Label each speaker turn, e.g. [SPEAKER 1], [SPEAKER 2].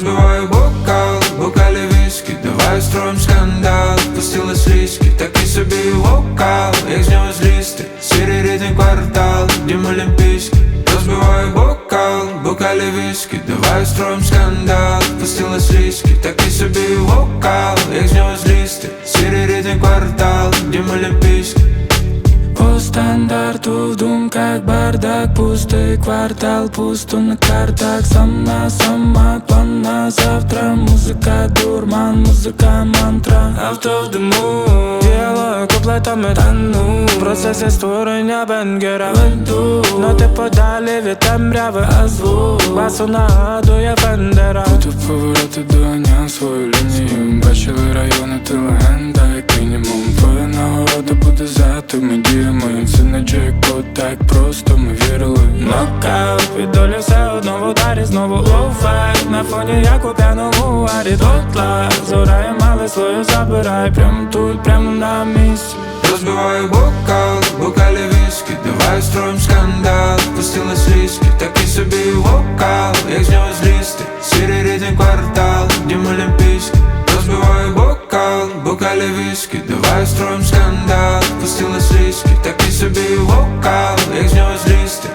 [SPEAKER 1] розбиваю бокал, бокалі віскі. Давай строїм скандал, пустили слізки, такий собі вокал, як з нього злізти, сірий рідний квартал, дім олімпійський, розбиваю бокал, бокалі віскі. Давай строїм скандал, пустили слізки, такий собі вокал, як з нього злізти, сірий рідний квартал, дім олімпійський
[SPEAKER 2] стандарту в думках бардак Пустий квартал, пусто на картах. Сама, сама план на завтра Музика дурман, музика мантра. Авто в диму Діалог куплетами тану В процесі створення бенгера. Веду Ноти подалі від темряви, а звук Басу нагадує фендера. Буду повороти до дня свою лінію Бачили райони, ти легенда, як мінімум Твоя нагорода буде за так просто ми вірили. Нокаут, від долі все одно в ударі Знову лоу-файт на фоні, як у п'яному арі Дотла, зорає мали свою забирай Прям тут, прям на місці.
[SPEAKER 1] Розбиваю бокал, бокалі віскі. Давай строїм скандал, пустила слізки. Такий собі вокал, бокалі віскі давай строїм скандал Пустила сиськи, такий собі вокал, як з нього злізти.